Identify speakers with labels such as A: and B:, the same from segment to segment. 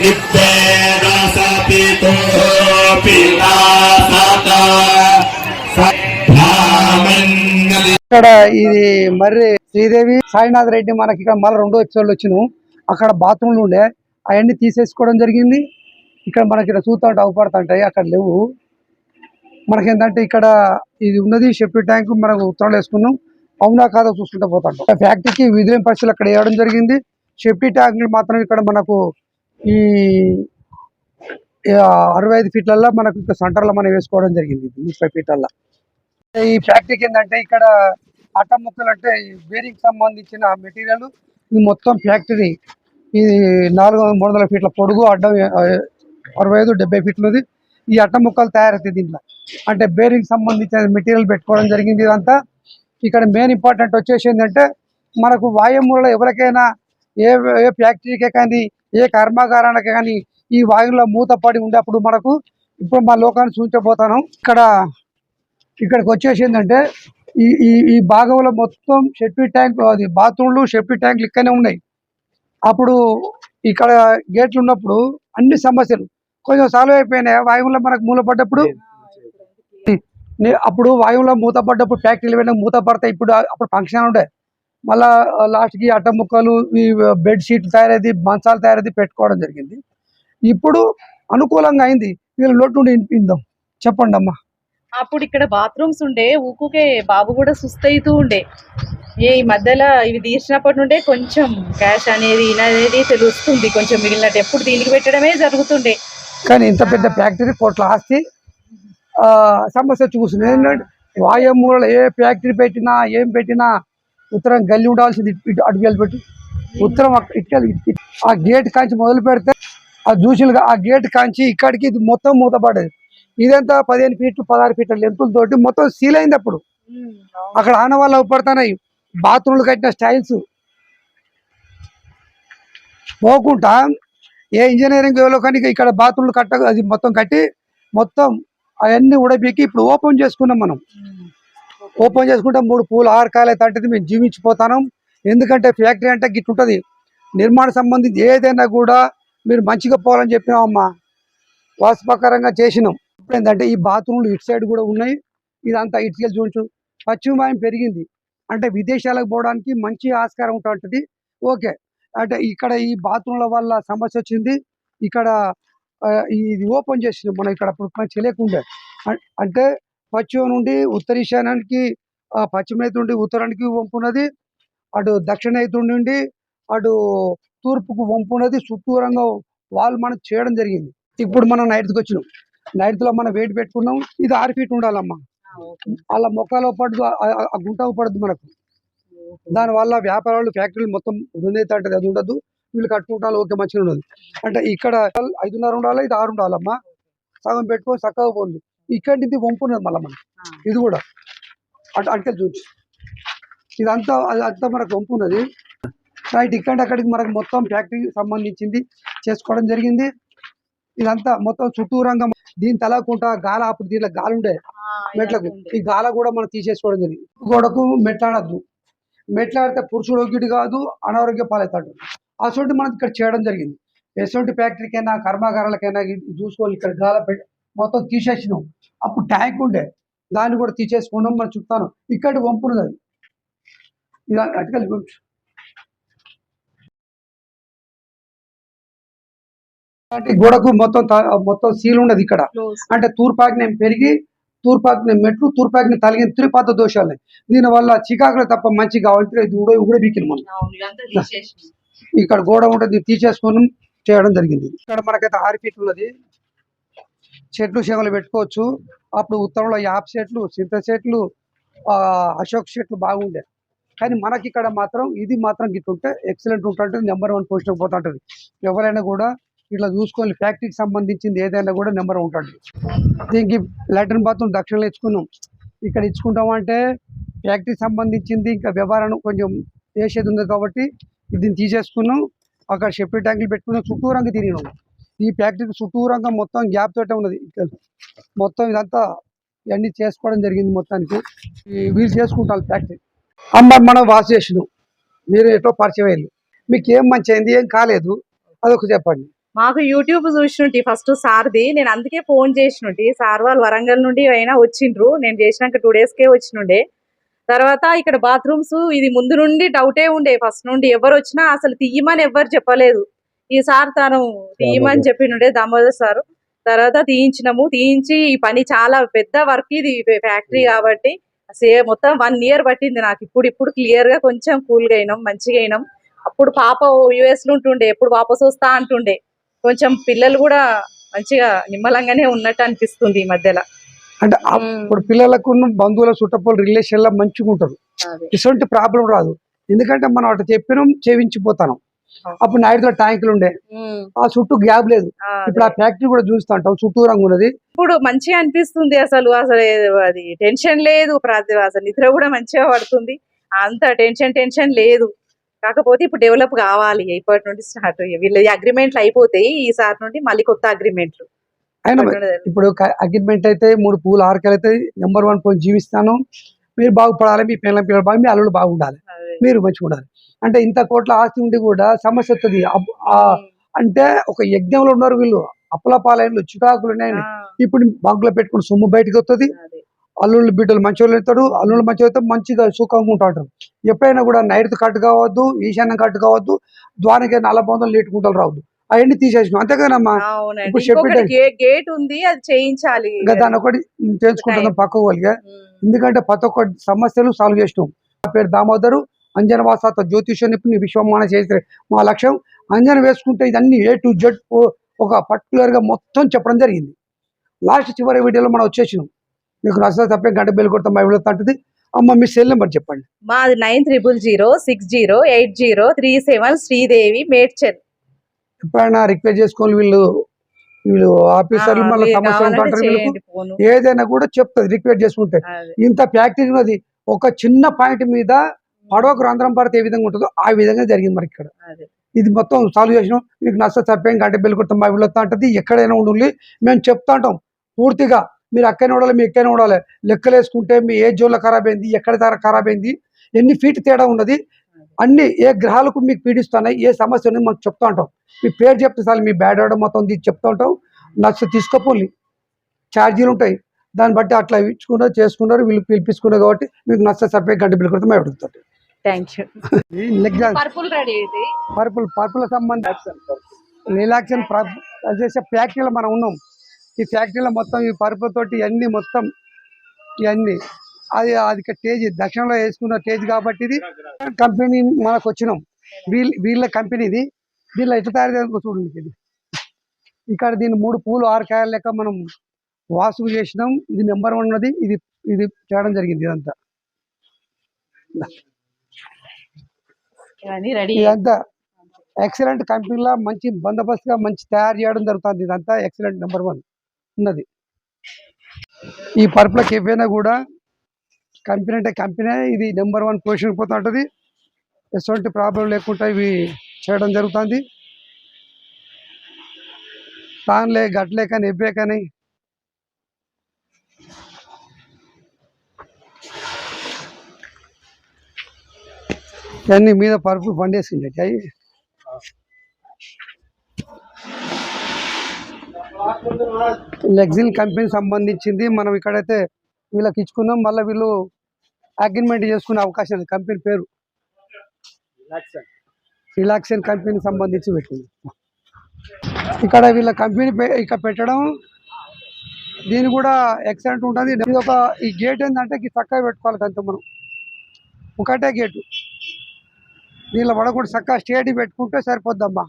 A: నిత్యేరసపితో
B: ఇక్కడ ఇది మర్రి శ్రీదేవి సాయినాథ్ రెడ్డి మనకి ఇక్కడ మళ్ళీ రెండో ఎపిసోడ్లు వచ్చినాం. అక్కడ బాత్రూమ్లు ఉండే అవన్నీ తీసేసుకోవడం జరిగింది. ఇక్కడ మనకి ఇక్కడ చూస్తా ఉంటే అవపడుతుంటాయి అక్కడ లేవు. మనకి ఏంటంటే ఇక్కడ ఇది ఉన్నది షెప్పి ట్యాంక్ మనకు ఉత్తరాలు వేసుకున్నాం. అవునా కాదో చూసుకుంటూ పోతాం. ఫ్యాక్టరీకి విధులేని పరిస్థితులు అక్కడ వేయడం జరిగింది. షెప్పి ట్యాంకులు మాత్రం ఇక్కడ మనకు ఈ అరవై ఐదు ఫీట్లల్లో మనకు ఇంకా సెంటర్లో మనం వేసుకోవడం జరిగింది ముప్పై ఫీట్లల్లో. ఈ ఫ్యాక్టరీకి ఏంటంటే ఇక్కడ అట్ట ముక్కలు అంటే బేరింగ్ సంబంధించిన మెటీరియల్ ఇది మొత్తం ఫ్యాక్టరీ ఇది నాలుగు వందల మూడు వందల ఫీట్ల పొడుగు అడ్డం అరవై ఐదు డెబ్బై ఫీట్లది. ఈ అట్ట ముక్కలు తయారవుతాయి దీంట్లో. అంటే బేరింగ్ సంబంధించిన మెటీరియల్ పెట్టుకోవడం జరిగింది ఇదంతా. ఇక్కడ మెయిన్ ఇంపార్టెంట్ వచ్చేసి ఏంటంటే మనకు వాయుమూలలో ఎవరికైనా ఏ ఏ ఫ్యాక్టరీకే కానీ ఏ కర్మాగారానికి కానీ ఈ వాయువులో మూత పడి ఉండేప్పుడు మనకు ఇప్పుడు మా లోకాన్ని చూపించబోతాను ఇక్కడ ఇక్కడికి వచ్చేసి ఏంటంటే ఈ ఈ ఈ భాగంలో మొత్తం షెప్పి ట్యాంక్ అది బాత్రూమ్లు షెప్పి ట్యాంకులు ఇక్కడనే ఉన్నాయి. అప్పుడు ఇక్కడ గేట్లు ఉన్నప్పుడు అన్ని సమస్యలు కొంచెం సాల్వ్ అయిపోయినాయి. వాయువులో మనకు మూలపడ్డప్పుడు అప్పుడు వాయువులో మూతపడ్డప్పుడు ఫ్యాక్టరీలు వెళ్ళిన మూత పడతాయి. ఇప్పుడు అప్పుడు ఫంక్షన్ ఉండే. మళ్ళా లాస్ట్కి అట్ట ముక్కలు ఈ బెడ్ షీట్లు తయారైంది మంచాలు తయారైంది పెట్టుకోవడం జరిగింది. ఇప్పుడు అనుకూలంగా అయింది. వీళ్ళు లోటు వినిపిందాం చెప్పండి అమ్మా.
C: అప్పుడు ఇక్కడ బాత్రూమ్స్ ఉండే ఊకుకే బాబు కూడా సుస్తయితూ ఉండే. ఏ ఈ మధ్యలో ఇవి తీసినప్పటి నుండే కొంచెం క్యాష్ అనేది ఇది అనేది తెలుస్తుంది. కొంచెం మిగిలినట్టు ఎప్పుడు దీనికి పెట్టడమే జరుగుతుండే.
B: కానీ ఇంత పెద్ద ఫ్యాక్టరీ కోట్ల ఆస్తి ఆ, సమస్య చూసింది ఏంటంటే వాయుమూలలో ఏ ఫ్యాక్టరీ పెట్టినా ఏం పెట్టినా ఉత్తరం గల్లి ఉండాల్సింది ఇటు- ఇటు అటు వెళ్ళి పెట్టి. ఉత్తరం అక్క- ఇటు వెళ్ళి ఇటు- ఆ గేట్ కాంచి మొదలు పెడితే ఆ జూసులుగా ఆ గేట్ కాంచి ఇక్కడికి ఇది మొత్తం మూతపడ్డది. ఇదంతా పదిహేను ఫీట్లు పదహారు ఫీట్ల లెంతులతోటి మొత్తం సీల్ అయింది అప్పుడు. అక్కడ ఆనవాళ్ళు అవపడుతున్నాయి. బాత్రూమ్లు కట్టిన స్టైల్స్. పోకుండా ఏ ఇంజనీరింగ్ కానీ ఇక్కడ బాత్రూమ్లు కట్ట అది మొత్తం కట్టి మొత్తం అవన్నీ ఉడబీకి ఇప్పుడు ఓపెన్ చేసుకున్నాం మనం. ఓపెన్ చేసుకుంటే మూడు పూలు ఆరు కాయలు అయితే అంటే మేము జీవించిపోతాం ఎందుకంటే ఫ్యాక్టరీ అంటే గిట్టుంటుంది నిర్మాణ సంబంధించి ఏదైనా కూడా మీరు మంచిగా పోవాలని చెప్పినామమ్మా వాసుపకరంగా చేసినాం. ఇప్పుడు ఏంటంటే ఈ బాత్రూమ్లు ఇటు సైడ్ కూడా ఉన్నాయి. ఇదంతా ఇటుకెళ్ళి చూడచ్చు. పశ్చిమవాయం పెరిగింది. అంటే విదేశాలకు పోవడానికి మంచి ఆస్కారం ఉంటుంది. ఓకే. అంటే ఇక్కడ ఈ బాత్రూమ్ల వల్ల సమస్య వచ్చింది. ఇక్కడ ఇది ఓపెన్ చేసినాం మనం ఇక్కడ అప్పుడు మంచి అంటే పశ్చిమ నుండి ఉత్తర ఈశాన్యానికి పశ్చిమ నుండి ఉత్తరానికి వంపున్నది అటు దక్షిణ అయితే నుండి అటు తూర్పుకు వంపున్నది చుట్టూరంగా వాళ్ళు మనం చేయడం జరిగింది. ఇప్పుడు మనం నైట్కి వచ్చినాం. నైట్లో మనం వెయిట్ పెట్టుకున్నాం. ఇది ఆరు ఫీట్ ఉండాలమ్మా. అలా మొక్కలో పడదు ఆ- గుంట పడదు మనకు. దానివల్ల వ్యాపారాలు ఫ్యాక్టరీలు మొత్తం వృందైతే అంటే అది ఉండదు. వీళ్ళు కట్టుకుంటారు ఓకే మంచిగా ఉండదు. అంటే ఇక్కడ ఐదున్నర ఉండాలి ఇది ఆరు ఉండాలమ్మా? సగం పెట్టుకొని చక్కగా పోతుంది ఇక్కడ ఇది వంపున్నది మళ్ళీ మనం. ఇది కూడా. అటు అటుకే చూసి ఇదంతా అదంతా మనకు వంపున్నది రైట్ ఇక్కడ అక్కడికి మనకు మొత్తం ఫ్యాక్టరీకి సంబంధించింది చేసుకోవడం జరిగింది. ఇదంతా మొత్తం చుట్టూరంగా దీని తలకుంటా గాల అప్పుడు దీంట్లో గాలి ఉండే మెట్లకు. ఈ గాల కూడా మనం తీసేసుకోవడం జరిగింది. గోడకు మెట్లాడద్దు. మెట్లాడితే పురుషుడు ఒగ్గిడి కాదు అనారోగ్య పాలవుతాడు. అసొంటి మనం ఇక్కడ చేయడం జరిగింది. ఎసొంటి ఫ్యాక్టరీకైనా కర్మాగారాలకైనా చూసుకొని ఇక్కడ గాల పెట్టి మొత్తం తీసేసినాం. అప్పుడు ట్యాంక్ ఉండే. దాన్ని కూడా తీసేసుకున్నాం మనం చుట్టాను. ఇక్కడ వంపున్నది అది. ఇలా అటుకలు గురించి గోడకు మొత్తం మొత్తం సీల్ ఉన్నది ఇక్కడ. అంటే తూర్పాగ్నేయం పెరిగి తూర్పాగ్నేయం మెట్లు తూర్పాగ్ని తలిగిన త్రిపాద దోషాలు. దీని వల్ల చికాకులు తప్ప మంచి కావాలంటే ఇది బీకిన మనం. ఇక్కడ గోడ ఉంటుంది తీసేసుకొని చేయడం జరిగింది. ఇక్కడ మనకైతే ఆరు ఫీట్ ఉన్నది. చెట్లు చేమలు పెట్టుకోవచ్చు. అప్పుడు ఉత్తరంలో యాప్ చెట్లు చింత చెట్లు అశోక్ చెట్లు బాగుండే. కానీ మనకి ఇక్కడ మాత్రం ఇది మాత్రం గిట్ల ఉంటే ఎక్సలెంట్ ఉంటుంటుంది నెంబర్ వన్ పొజిషన్ పోతుంటుంది. ఎవరైనా కూడా ఇట్లా చూసుకొని ఫ్యాక్టరీకి సంబంధించింది ఏదైనా కూడా నెంబర్ ఉంటుంది. దీనికి లాట్రిన్ బాత్రూమ్ దక్షిణలో ఇచ్చుకున్నాం. ఇక్కడ ఇచ్చుకుంటామంటే ఫ్యాక్టరీకి సంబంధించింది ఇంకా వ్యవహారం కొంచెం వేసేది ఉంది కాబట్టి దీన్ని తీసేసుకున్నాం. అక్కడ షెప్పి ట్యాంకులు పెట్టుకున్నాం. చుట్టూరంగా తిరిగినాం. ఈ ఫ్యాక్టరీకి చుట్టూరంగా మొత్తం గ్యాప్ తోటే ఉన్నది. ఇక్కడ మొత్తం ఇదంతా ఇవన్నీ చేసుకోవడం జరిగింది మొత్తానికి. వీళ్ళు చేసుకుంటారు ఫ్యాక్టరీ. అమ్మ మనం వాష్ చేసినాం. మీరు ఎటో పరిచయం అయ్యారు. మీకు ఏం మంచి అయింది ఏం కాలేదు అదొక చెప్పండి.
C: మాకు యూట్యూబ్ చూసినట్టు ఫస్ట్ సార్ది. నేను అందుకే ఫోన్ చేసినట్టు సార్ వాళ్ళు వరంగల్ నుండి అయినా వచ్చిండ్రు. నేను చేసినాక టూ డేస్కే వచ్చినుండే. తర్వాత ఇక్కడ బాత్రూమ్స్ ఇది ముందు నుండి డౌటే ఉండే. ఫస్ట్ నుండి ఎవరు వచ్చినా అసలు తీయమని ఎవరు చెప్పలేదు. ఈ సార్ తను తీయమని చెప్పినుండే దామోదర్ సార్. తర్వాత తీయించినాము. తీయించి ఈ పని చాలా పెద్ద వర్క్ ఇది ఫ్యాక్టరీ కాబట్టి సే మొత్తం వన్ ఇయర్ పట్టింది నాకు. ఇప్పుడు ఇప్పుడు క్లియర్గా కొంచెం కూల్గా అయినాం మంచిగా అయినాం. అప్పుడు పాప యుఎస్లో ఉంటుండే ఎప్పుడు వాపస్ వస్తా అంటుండే. కొంచెం పిల్లలు కూడా మంచిగా నిమ్మలంగానే ఉన్నట్టు అనిపిస్తుంది ఈ మధ్యలో.
B: అంటే అప్పుడు పిల్లలకు బంధువుల చుట్టపోలు రిలేషన్ లా మంచిగా ఉంటారు ఇటువంటి ప్రాబ్లం రాదు. ఎందుకంటే మనం అటు చెప్పినాం చేయించిపోతాం అప్పుడు నాయుడులో ట్యాంకులు ఉండే. ఆ చుట్టూ గ్యాప్ లేదు. ఇప్పుడు ఆ ఫ్యాక్టరీ కూడా చూస్తుంటాం చుట్టూ రంగు ఉన్నది.
C: ఇప్పుడు మంచిగా అనిపిస్తుంది అసలు అసలు అది టెన్షన్ లేదు అసలు నిద్ర కూడా మంచిగా పడుతుంది. అంత టెన్షన్ టెన్షన్ లేదు. కాకపోతే ఇప్పుడు డెవలప్ కావాలి ఇప్పటి నుండి స్టార్ట్ వీళ్ళ అగ్రిమెంట్లు అయిపోతాయి ఈసారి నుండి మళ్ళీ కొత్త అగ్రిమెంట్లు.
B: అయినా ఇప్పుడు అగ్రిమెంట్ అయితే మూడు పూలు ఆరుకాయలు అయితే నెంబర్ వన్ పోయి జీవిస్తాను. మీరు బాగుపడాలి మీ పిల్లల పిల్లలు బాగా మీ అల్లుడు బాగుండాలి. మీరు మంచిగా ఉండాలి అంటే ఇంత కోట్ల ఆస్తి ఉండి కూడా సమస్య వస్తుంది అంటే ఒక యజ్ఞంలో ఉన్నారు వీళ్ళు. అప్పలపాలైన్లు చికాకులు ఉన్నాయి ఇప్పుడు బంకులో పెట్టుకుని సొమ్ము బయటకు వస్తుంది అల్లుళ్ళు బిడ్డలు మంచివాళ్ళు అవుతాడు అల్లుళ్ళు మంచి అయితే మంచిగా సుఖంగా ఉంటాడు ఎప్పుడైనా కూడా నైట్ కట్టు కావద్దు ఈశాన్యం కట్టు కావద్దు ద్వారానికి నల్ల బొందలు లేటుకుంటారు రావద్దు. అవన్నీ తీసేసినాం. అంతే కదమ్మా
C: అవునండి.
B: ఇప్పుడు
C: గేట్ ఉంది అది చేయించాలి.
B: ఇంకా దాన్ని ఒకటి తెలుసుకుంటున్నాం పక్క వాళ్ళకి
C: ఉమ్.
B: ఎందుకంటే ప్రతి ఒక్క సమస్యలు సాల్వ్ చేసినాం. పేరు దామోదరు. అంజనవాసాత జ్యోతిష నిపుణి విశ్వమాన చేసే మా లక్ష్యం అంజన వేసుకుంటే ఇదన్నీ ఏ టు జెడ్ ఒక పర్టికులర్గా మొత్తం చెప్పడం జరిగింది. లాస్ట్ చివరి వీడియోలో మనం వచ్చేసినాం. మీకు నచ్చదు తప్పే గంట బెల్ కొడతాం మా వీడియో తంటది. అమ్మ మీ సెల్ నెంబర్ చెప్పండి.
C: మాది nine triple zero six zero eight zero three seven Sridevi Medchal.
B: ఎప్పుడైనా రిక్వెస్ట్ చేసుకొని వీళ్ళు వీళ్ళు ఆఫీసర్లు మళ్ళీ సమస్య. ఏదైనా కూడా చెప్తుంది రిక్వెస్ట్ చేసుకుంటే. ఇంత ఫ్యాక్టరీ ఉన్నది. ఒక చిన్న పాయింట్ మీద పడవకు రంధ్రం పడితే ఏ విధంగా ఉంటుందో ఆ విధంగా జరిగింది మరి ఇక్కడ. ఇది మొత్తం సాల్వ్ చేసినాం. మీకు నష్ట సరిపోయింది గంట బెల్లి కొడతాం మా వీళ్ళతో అంటది. ఎక్కడైనా ఉండాలి మేము చెప్తా ఉంటాం. పూర్తిగా మీరు అక్కడనే ఉండాలి మీ ఎక్కడైనా ఉండాలి. లెక్కలు వేసుకుంటే మీ ఏ జోన్లో ఖరాబ్ అయింది ఎక్కడ ధర ఖరాబ్ అయింది ఎన్ని ఫీట్ తేడా ఉన్నది అన్ని ఏ గ్రహాలకు మీకు పీడిస్తున్నాయి ఏ సమస్య ఉంది మాకు చెప్తా ఉంటాం. మీ పేరు చెప్తే చాలు మీ బ్యాడ్ ఆర్డర్ మొత్తం తీసి చెప్తా ఉంటాం. నచ్చ తీసుకోపోలి ఛార్జీలు ఉంటాయి. దాన్ని బట్టి అట్లా ఇచ్చుకున్నారు చేసుకున్నారు వీళ్ళు పిలిపించుకున్నారు కాబట్టి మీకు నచ్చ సరిపోయి గంట బిల్లు కొడితే మేము
C: థ్యాంక్ యూ పర్పుల్ రెడీ ఇది
B: పర్పుల్ పర్పుల్ సంబంధం రిలాక్షన్ చేసే ఫ్యాక్టరీలో మనం ఉన్నాం. ఈ ఫ్యాక్టరీలో మొత్తం ఈ పరుపుల తోటి ఇవన్నీ మొత్తం ఇవన్నీ. అది అది టేజ్ దక్షిణంలో వేసుకున్న టేజ్ కాబట్టి ఇది కంపెనీ మనకు వచ్చినాం. వీళ్ళ వీళ్ళ కంపెనీది దీనిలో ఎట్లా తయారు చేయాలి చూడండి ఇది. ఇక్కడ దీని మూడు పూలు ఆరు కాయల లెక్క మనం వాసు చేసినాం. ఇది నెంబర్ వన్ ఉన్నది. ఇది ఇది చేయడం జరిగింది ఇదంతా. ఇదంతా ఎక్సలెంట్ కంపెనీలో మంచి బందోబస్తుగా మంచి తయారు చేయడం జరుగుతుంది. ఇదంతా ఎక్సలెంట్ నెంబర్ వన్ ఉన్నది. ఈ పర్పులకి ఏవైనా కూడా కంపెనీ అంటే కంపెనీ ఇది నెంబర్ వన్ పొజిషన్ పోతూ ఉంటుంది. ఎటువంటి ప్రాబ్లం లేకుండా ఇవి చేయడం జరుగుతుంది. తాన్లే గట్లే కానీ ఎవ్వే కానీ ఇవన్నీ మీద పరుపు బండేసింది అవి లెగ్జిన్ కంపెనీ సంబంధించింది. మనం ఇక్కడైతే వీళ్ళకి ఇచ్చుకున్నాం. మళ్ళీ వీళ్ళు అగ్రిమెంట్ చేసుకునే అవకాశం ఉంది కంపెనీ పేరు రిలాక్సన్ కంపెనీ సంబంధించి పెట్టింది. ఇక్కడ వీళ్ళ కంపెనీ ఇక్కడ పెట్టడం దీని కూడా ఎక్సలెంట్ ఉంటుంది. ఇది ఒక ఈ గేట్ ఏంటంటే చక్కగా పెట్టుకోవాలి అంతే మనం. ఒకటే గేటు. దీనిలో పడకుండా చక్కగా స్టేట్ పెట్టుకుంటే సరిపోద్దమ్మా.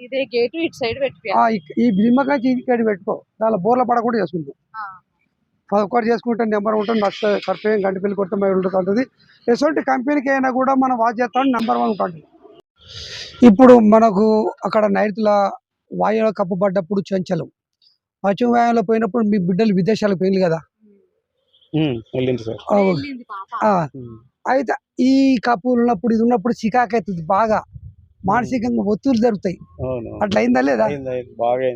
C: ఇదే గేటు ఇటు సైడ్ పెట్టి
B: ఆ, ఇక్- ఈ నిమ్మకాయ ఇక్కడ పెట్టుకో. దానిలో బోర్ల పడకుండా చేసుకుంటాం. ఒకటి చేసుకుంటే నెంబర్ ఉంటుంది నచ్చ సరిపోయి గంట పిల్లి కొడితే మరి ఉంటుంది ఎటువంటి కంపెనీకి అయినా కూడా మనం వాచ్ చేస్తాం నెంబర్ వన్ ఉంటుంది. ఇప్పుడు మనకు అక్కడ నైరుతుల వాయువులో కప్పబడ్డప్పుడు చంచలం. పశ్చిమ వాయువులో పోయినప్పుడు మీ బిడ్డలు విదేశాలకు పోయింది కదా? అయితే ఈ కప్పులు ఉన్నప్పుడు ఇది ఉన్నప్పుడు చికాకు అవుతుంది బాగా. మానసికంగా ఒత్తిడి జరుగుతాయి.
A: అవును
B: అట్లా అయిందా లేదా
A: బాగా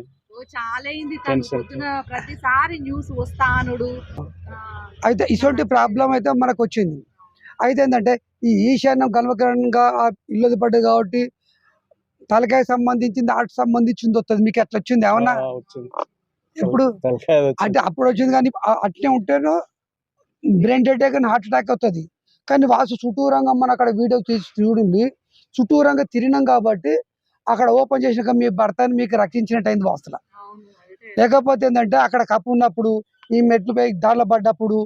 C: ప్రతిసారి న్యూస్ వస్తానుడు
B: అయితే ఇటువంటి ప్రాబ్లం అయితే మనకు వచ్చింది అయితే ఏంటంటే ఈ ఈశాన్యం గల్వకరంగా ఆ ఇల్లు పడ్డది కాబట్టి తలకాయ సంబంధించింది హార్ట్ సంబంధించింది వస్తుంది మీకు ఎట్లా వచ్చింది ఏమన్నా? ఇప్పుడు అంటే అప్పుడు వచ్చింది కానీ అట్లే ఉంటేనో బ్రెయిన్ అటాక్ అని హార్ట్ అటాక్ అవుతుంది. కానీ వాసు చుట్టూరంగా మన అక్కడ వీడియో తీసి చూడండి. చుట్టూరంగా తిరిగినాం కాబట్టి అక్కడ ఓపెన్ చేసినాక మీ భర్తని మీకు రక్షించినట్టు అయింది వాస్తుల లేకపోతే ఏంటంటే అక్కడ కప్పు ఉన్నప్పుడు ఈ మెట్లు పై దారిలో పడ్డప్పుడు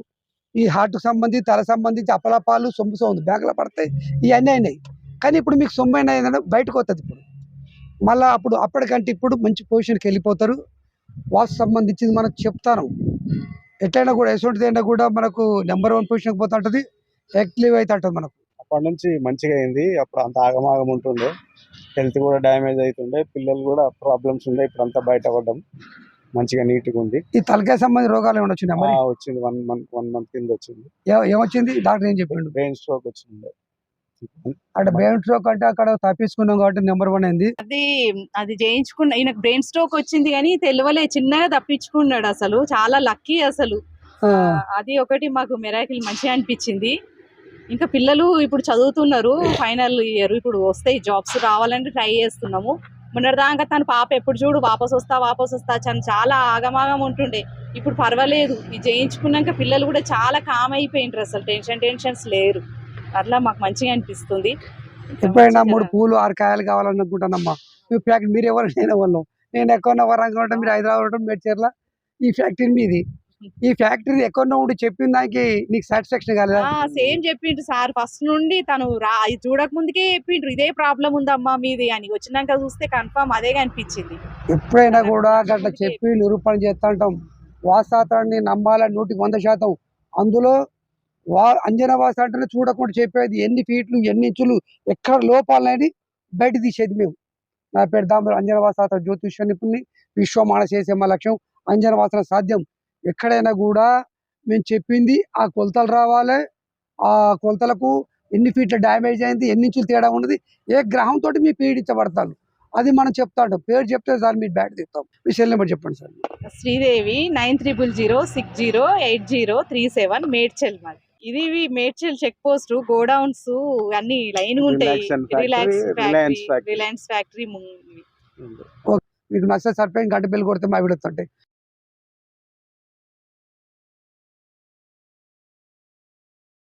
B: ఈ హార్ట్ సంబంధించి తల సంబంధించి అపలపాలు సొమ్ము సొమ్ము బ్యాగులో పడతాయి. ఇవన్నీ అయినాయి. కానీ ఇప్పుడు మీకు సొమ్ము అయినా ఏంటంటే బయటకు వస్తుంది ఇప్పుడు. మళ్ళీ అప్పుడు అప్పటికంటే ఇప్పుడు మంచి పొజిషన్కి వెళ్ళిపోతారు. వాసు సంబంధించింది మనం చెప్తాను. ఎట్లయినా కూడా ఎటువంటిది అయినా కూడా మనకు నెంబర్ వన్ పొజిషన్కి పోతా ఉంటుంది. యాక్టివ్ అయితే ఉంటుంది మనకు.
A: అప్పటి నుంచి మంచిగా అయింది. అప్పుడు అంత ఆగమాగం ఉంటుండే. హెల్త్ కూడా డ్యామేజ్ అవుతుండే పిల్లలు కూడా ప్రాబ్లమ్స్ ఉండే. ఇప్పుడు అంతా బయటపడ్డం. మంచిగా నీట్గా ఉంది.
B: ఈ తలకాయ సంబంధించిన రోగాలు ఏమైనా
A: ఆ, వచ్చింది. వన్ మంత్ వన్ మంత్ కింద వచ్చింది.
B: ఏమొచ్చింది? డాక్టర్ ఏం చెప్పిండు?
A: బ్రెయిన్ స్ట్రోక్ వచ్చింది.
B: అక్కడ బ్రెయిన్ స్ట్రోక్ అంటే అక్కడ తప్పించుకున్నాం కాబట్టి నెంబర్ వన్ అయింది.
C: అది అది చేయించుకున్న ఈయనకు బ్రెయిన్ స్ట్రోక్ వచ్చింది కానీ తెలియలే. చిన్నగా తప్పించుకున్నాడు అసలు. చాలా లక్కీ అసలు.
B: ఆ,
C: అది ఒకటి మాకు మెరాకిల్ మంచిగా అనిపించింది. ఇంకా పిల్లలు ఇప్పుడు చదువుతున్నారు ఫైనల్ ఇయర్ ఇప్పుడు వస్తాయి జాబ్స్ రావాలంటే ట్రై చేస్తున్నాము. మొన్నటిదాకా తన పాప ఎప్పుడు చూడు వాపస్ వస్తా వాపస్ వస్తా చన్ చాలా ఆగమాగం ఉంటుండే. ఇప్పుడు పర్వాలేదు ఇది చేయించుకున్నాక పిల్లలు కూడా చాలా కామ్ అయిపోయింటారు అసలు టెన్షన్ టెన్షన్స్ లేరు. అట్లా మాకు మంచిగా అనిపిస్తుంది.
B: ఎప్పుడైనా మూడు పూలు ఆరు కాయలు కావాలనుకుంటానమ్మా. మీ ఫ్యాక్టరీ మీరు ఎవరు నేను ఎవరు నేను ఎక్కడ వరంగల్ ఉంటాం మీరు హైదరాబాద్ ఉంటాం మీరు చీరల? ఈ ఫ్యాక్టరీ మీది. ఈ ఫ్యాక్టరీ ఎక్కడో ఉండి చెప్పిన దానికి నీకు సాటిస్ఫాక్షన్ కాలేదా?
C: సేమ్ చెప్పిండ్రు సార్. ఫస్ట్ నుండి తను రా ఇది చూడక ముందుకే చెప్పిండ్రు ఇదే ప్రాబ్లం ఉందమ్మా మీది అని. వచ్చినాక చూస్తే కన్ఫర్మ్ అదే కనిపించింది.
B: ఎప్పుడైనా కూడా గట్ల చెప్పి నిరూపణ చేస్తా ఉంటాం. వాస్తాన్ని నమ్మాలని నూటికి వంద శాతం. అందులో వా అంజన వాస అంటేనే చూడకుండా చెప్పేది. ఎన్ని ఫీట్లు ఎన్ని ఇంచులు ఎక్కడ లోపాలనేది బయట తీసేది మేము. నా పేరు దామరు అంజన వాసాత జ్యోతిష్య నిపుణుని విశ్వమాన చేసే మా లక్ష్యం అంజన వాసన సాధ్యం. ఎక్కడైనా కూడా మేము చెప్పింది ఆ కొలతలు రావాలి. ఆ కొలతలకు ఎన్ని ఫీట్ల డ్యామేజ్ అయింది ఎన్ని ఇంచులు తేడా ఉన్నది ఏ గ్రహం తోటి మీ పీడించబడతాను అది మనం చెప్తా ఉంటాం. పేరు చెప్తే సార్ మీరు బ్యాట్ తీస్తాం. మీ సెల్ నెంబర్ చెప్పండి sir.
C: Sridevi nine triple zero six zero eight zero three seven Medchal మాది ఇది మేడ్చల్ చెక్ పోస్ట్ గోడౌన్స్ అన్ని లైన్ ఉంటాయి.
A: Reliance
C: factory. రిలయన్స్ ఫ్యాక్టరీ
B: మీకు నచ్చే సర్పంచ్ గంట బిల్లు కొడితే మా విడుతుంటాయి